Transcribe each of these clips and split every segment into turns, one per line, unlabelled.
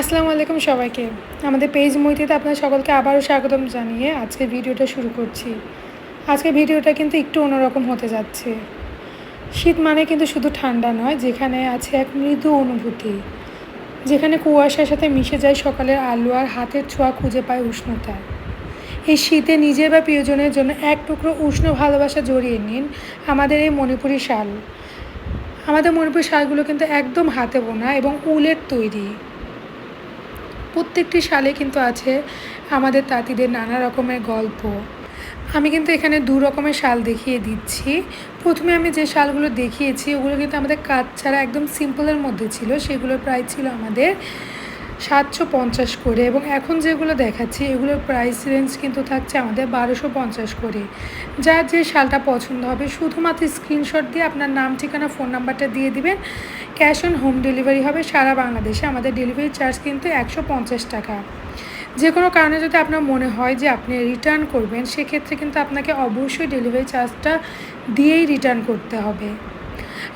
আসসালামু আলাইকুম সবাইকে। আমাদের পেজ মৈত্রীতে আপনার সকলকে আবারও স্বাগতম জানিয়ে আজকে ভিডিওটা শুরু করছি। আজকে ভিডিওটা কিন্তু একটু অন্যরকম হতে যাচ্ছে। শীত মানে কিন্তু শুধু ঠান্ডা নয়, যেখানে আছে এক মৃদু অনুভূতি। যেখানে কুয়াশার সাথে মিশে যায় সকালের আলো আর হাতের ছোঁয়া খুঁজে পায় উষ্ণতা। এই শীতে নিজের বা প্রিয়জনের জন্য এক টুকরো উষ্ণ ভালোবাসা জড়িয়ে নিন আমাদের এই মণিপুরি শাল। আমাদের মণিপুরি শালগুলো কিন্তু একদম হাতে বোনা এবং উলের তৈরি। প্রত্যেকটি সালে কিন্তু আছে আমাদের তাঁতিদের নানা রকমের গল্প। আমি কিন্তু এখানে দু রকমের শাল দেখিয়ে দিচ্ছি। প্রথমে আমি যে শালগুলো দেখিয়েছি, ওগুলো কিন্তু আমাদের কাজ ছাড়া একদম সিম্পলের মধ্যে ছিল। সেগুলো প্রায় ছিল আমাদের সাতশো পঞ্চাশ করে এবং এখন যেগুলো দেখাচ্ছি, এগুলোর প্রাইস রেঞ্জ কিন্তু থাকছে আমাদের বারোশো পঞ্চাশ করে। যার যে শালটা পছন্দ হবে, শুধুমাত্র স্ক্রিনশট দিয়ে আপনার নাম, ঠিকানা ফোন নাম্বারটা দিয়ে দিবেন। ক্যাশ অন হোম ডেলিভারি হবে সারা বাংলাদেশে, আমাদের ডেলিভারি চার্জ কিন্তু একশো পঞ্চাশ টাকা। যে কোনো কারণে যদি আপনার মনে হয় যে আপনি রিটার্ন করবেন, সেক্ষেত্রে কিন্তু আপনাকে অবশ্যই ডেলিভারি চার্জটা দিয়েই রিটার্ন করতে হবে।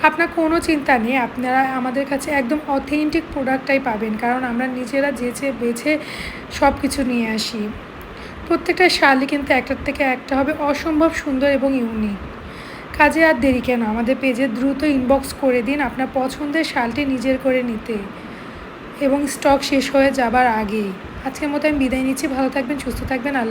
আপনার কোনো চিন্তা নেই, আপনারা আমাদের কাছে একদম অথেন্টিক প্রোডাক্টটাই পাবেন, কারণ আমরা নিজেরা যেচে বেছে সব কিছু নিয়ে আসি। প্রত্যেকটা শালই কিন্তু একটার থেকে একটা হবে অসম্ভব সুন্দর এবং ইউনিক কাজে আর দেরি কেন? আমাদের পেজে দ্রুত ইনবক্স করে দিন আপনার পছন্দের শালটি নিজের করে নিতে এবং স্টক শেষ হয়ে যাবার আগেই। আজকের মতো আমি বিদায় নিচ্ছি, ভালো থাকবেন, সুস্থ থাকবেন, আল্লাহ